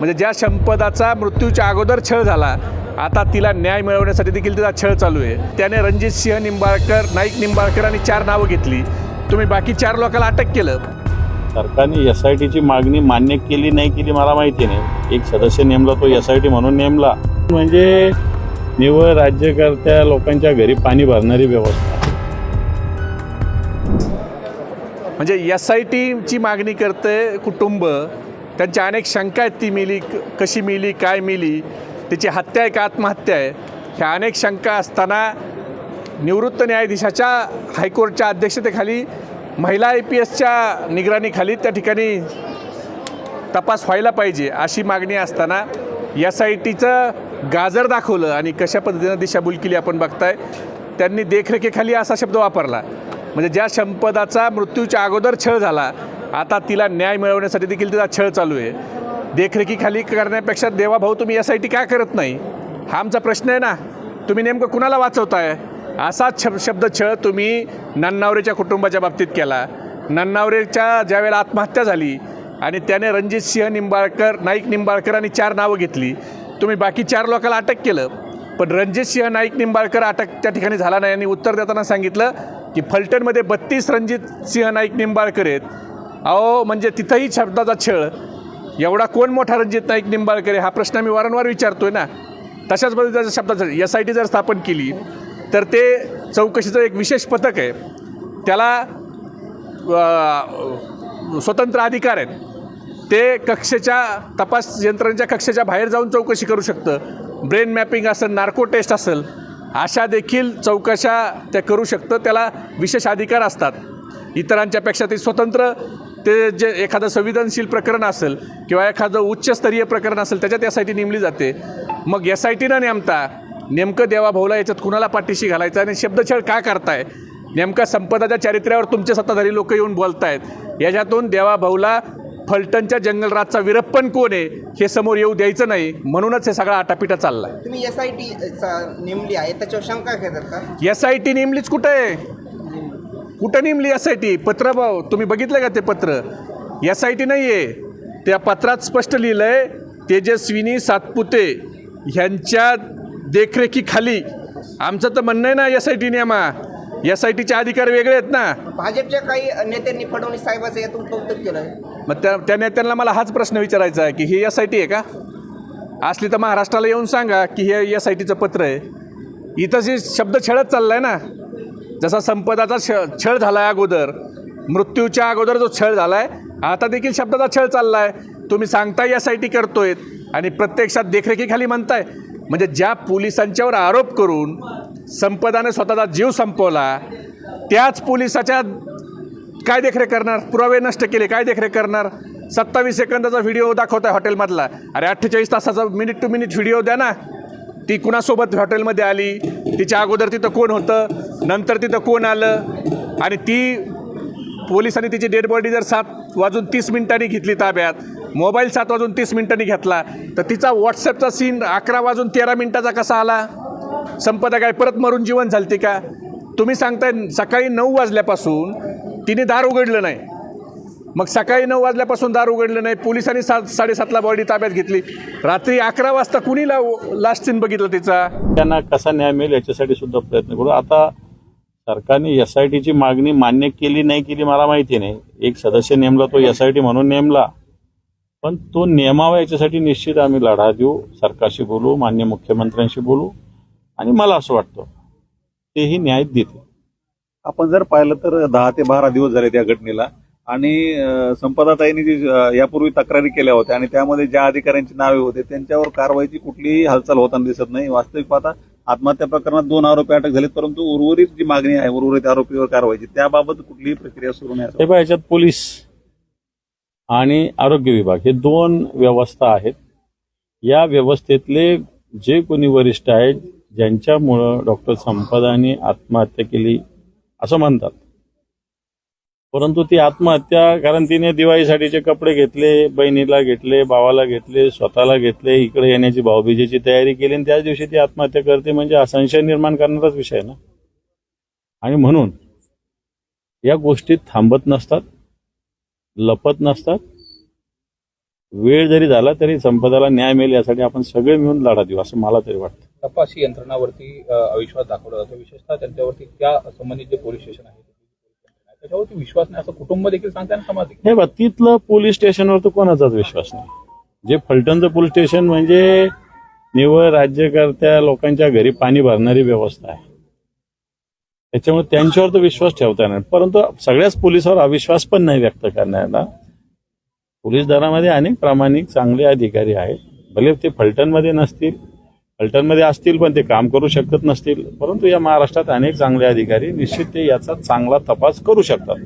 म्हणजे ज्या संपदाचा मृत्यूच्या अगोदर छळ झाला आता तिला न्याय मिळवण्यासाठी देखील तिचा छळ चालू आहे. त्याने रणजित सिंह निंबाळकर नाईक निंबाळकर आणि चार नावं घेतली. तुम्ही बाकी चार लोकांना अटक केलं. सरकारने एस आय टीची मागणी मान्य केली नाही केली मला माहिती नाही. एक सदस्य नेमला तो एस आय टी म्हणून नेमला. म्हणजे निव्वळ राज्यकर्त्या लोकांच्या घरी पाणी भरणारी व्यवस्था. म्हणजे एस आय टीची मागणी करते कुटुंब. त्यांच्या अनेक शंका आहेत ती मिली क- कशी मिली काय मिली तिची हत्या आहे का आत्महत्या आहे? ह्या अनेक शंका असताना निवृत्त न्यायाधीशाच्या हायकोर्टच्या अध्यक्षतेखाली महिला आय पी एसच्या निगराणीखाली त्या ठिकाणी तपास व्हायला पाहिजे अशी मागणी असताना एस आय टीचं गाजर दाखवलं आणि कशा पद्धतीनं दिशाभूल केली आपण बघताय त्यांनी देखरेखीखाली असा शब्द वापरला. म्हणजे ज्या संपदाचा मृत्यूच्या अगोदर छळ झाला आता तिला न्याय मिळवण्यासाठी देखील तिचा छळ चालू आहे. देखरेखीखाली करण्यापेक्षा देवा भाऊ तुम्ही यासाठी काय करत नाही? हा आमचा प्रश्न आहे ना. तुम्ही नेमकं कुणाला वाचवताय? असाच शब शब्द छळ तुम्ही नन्नावरेच्या कुटुंबाच्या बाबतीत केला. नन्नावरेच्या ज्यावेळेला आत्महत्या झाली आणि त्याने रणजित सिंह निंबाळकर नाईक निंबाळकर आणि चार नावं घेतली. तुम्ही बाकी चार लोकांना अटक केलं. पण रणजित सिंह नाईक निंबाळकर अटक त्या ठिकाणी झाला नाही. आणि उत्तर देताना सांगितलं की फलटणमध्ये बत्तीस रणजित सिंह नाईक निंबाळकर आहेत. अहो म्हणजे तिथंही शब्दाचा छळ. एवढा कोण मोठा रणजित नाईक निंबाळकर हा प्रश्न मी वारंवार विचारतो आहे ना. तशाच पद्धतीचा शब्दाचा एस आय टी जर स्थापन केली तर ते चौकशीचं एक विशेष पथक आहे. त्याला स्वतंत्र अधिकार आहेत. ते कक्षेच्या तपास यंत्रणेच्या कक्षेच्या बाहेर जाऊन चौकशी करू शकतं. ब्रेन मॅपिंग असेल नार्को टेस्ट असेल अशा देखील चौकशा त्या करू शकतं. त्याला विशेष अधिकार असतात. इतरांच्यापेक्षा ते स्वतंत्र ते जे एखादं संवेदनशील प्रकरण असेल किंवा एखादं उच्चस्तरीय प्रकरण असेल त्याच्यात एस आय टी नेमली जाते. मग एस आय टीनं नेमता नेमकं देवाभाऊला याच्यात कुणाला पाठीशी घालायचं आणि शब्दछळ का करताय? नेमका संपदाच्या चारित्र्यावर तुमचे सत्ताधारी लोक येऊन बोलतायत. याच्यातून देवाभाऊला फलटणच्या जंगलराजचा विरप्पन कोण आहे हे समोर येऊ द्यायचं नाही म्हणूनच हे सगळा आटापिटा चाललाय. तुम्ही एस आय टी नेमली आहे त्याच्यावर शंका घेतात का? एस आय टी नेमलीच कुठं आहे? कुठं नेमली एस आय टी पत्र भाऊ तुम्ही बघितलं का ते पत्र? एस आय टी नाही आहे त्या पत्रात स्पष्ट लिहिलं आहे तेजस्विनी सातपुते ह्यांच्या देखरेखीखाली आमचं तर म्हणणं आहे ना एस आय टी नेमा एस आय टीचे अधिकार वेगळे आहेत ना. भाजपच्या काही नेत्यांनी फडणवीस साहेबाचं यातून कौतुक केलं मग त्या त्या नेत्यांना मला हाच प्रश्न विचारायचा आहे की ही एस आय टी आहे का? असली तर महाराष्ट्राला येऊन सांगा की हे एस आय टीचं पत्र आहे. इथं जे शब्द छळत चालला आहे ना जसा संपदाचा छ छळ झाला आहे अगोदर मृत्यूच्या अगोदर जो छळ झाला आहे आता देखील शब्दाचा छळ चालला आहे तुम्ही सांगताय यासाठी करतोय आणि प्रत्यक्षात देखरेखीखाली म्हणताय. म्हणजे ज्या पोलिसांच्यावर आरोप करून संपदाने स्वतःचा जीव संपवला त्याच पोलिसाच्या काय देखरेख करणार? पुरावे नष्ट केले काय देखरेख करणार? सत्तावीस सेकंदाचा व्हिडिओ दाखवताय हॉटेलमधला. अरे अठ्ठेचाळीस तासाचा मिनिट टू मिनिट व्हिडिओ द्या ना. ती कुणासोबत हॉटेलमध्ये आली? तिच्या अगोदर तिथं कोण होतं नंतर तिथं कोण आलं आणि ती पोलिसांनी तिची डेड बॉडी जर सात वाजून तीस मिनिटांनी घेतली ताब्यात मोबाईल सात वाजून तीस मिनिटांनी घेतला तर तिचा व्हॉट्सअपचा सीन अकरा वाजून तेरा मिनिटाचा कसा आला? संपदा काय परत मरून जीवन झालते का? तुम्ही सांगताय सकाळी नऊ वाजल्यापासून तिने दार उघडलं नाही. मग सकाळी नऊ वाजल्यापासून दार उघडलं नाही. पोलिसांनी सात साडेसातला बॉडी ताब्यात घेतली. रात्री अकरा वाजता कुणी ला लास्ट सीन बघितलं तिचा? त्यांना कसा न्याय मिळेल याच्यासाठी सुद्धा प्रयत्न करू. आता सरकारने एस आय टीची मागणी मान्य केली नाही केली मला माहिती नाही. एक सदस्य नेमला तो एस आय टी म्हणून नेमला. पण तो नेमावा याच्यासाठी निश्चित आम्ही लढा देऊ. सरकारशी बोलू मान्य मुख्यमंत्र्यांशी बोलू. आणि मला असं वाटतं तेही न्याय देतील. आपण जर पाहिलं तर दहा ते बारा दिवस झाले त्या घटनेला. आणि संपदाताईंनी जी यापूर्वी तक्रारी केल्या होत्या आणि त्यामध्ये ज्या अधिकाऱ्यांची नावे होते त्यांच्यावर कारवाईची कुठलीही हालचाल होताना दिसत नाही. वास्तविक पाहता आत्महत्या प्रकरणात दोन आरोपी अटक झालेत परंतु उर्वरित जी मागणी आहे उर्वरित आरोपीवर कारवाईची त्याबाबत कुठलीही प्रक्रिया सुरू नाही याच्यात पोलीस आणि आरोग्य विभाग हे दोन व्यवस्था आहेत. या व्यवस्थेतले जे कोणी वरिष्ठ आहेत ज्यांच्यामुळं डॉक्टर संपदाने आत्महत्या केली असं म्हणतात. परंतु ती आत्महत्या कारण तिने दिवाळीसाठीचे कपडे घेतले बहिणीला घेतले भावाला घेतले स्वतःला घेतले इकडे येण्याची भाऊबीजेची तयारी केली आणि त्याच दिवशी ती आत्महत्या करते. म्हणजे हा संशय निर्माण करणाराच विषय आहे ना? आणि म्हणून या गोष्टी थांबत नसतात लपत नसतात. वेळ जरी झाला तरी संपदाला न्याय मिळेल यासाठी आपण सगळे मिळून लढा देऊ असं मला तरी वाटतं. तपास यंत्रणावरती अविश्वास दाखवला जातो. विशेषतः त्यांच्यावरती त्या संबंधित जे पोलीस स्टेशन आहे त्याच्यावरती विश्वास नाही. असं कुटुंब देखील सांगते आणि समाज देखील. हे तिथलं पोलीस स्टेशनवर तर कोणाचाच विश्वास नाही. जे फलटणचं पोलीस स्टेशन म्हणजे निव्वळ राज्यकर्त्या लोकांच्या घरी पाणी भरणारी व्यवस्था आहे. त्याच्यामुळे त्यांच्यावर तर विश्वास ठेवता येणार परंतु सगळ्याच पोलिसावर अविश्वास पण नाही व्यक्त करण्याला पोलीस दलामध्ये अनेक प्रामाणिक चांगले अधिकारी आहेत. भले ते फलटणमध्ये नसतील फलटणमध्ये असतील पण ते काम करू शकत नसतील. परंतु या महाराष्ट्रात अनेक चांगले अधिकारी निश्चित ते याचा चांगला तपास करू शकतात.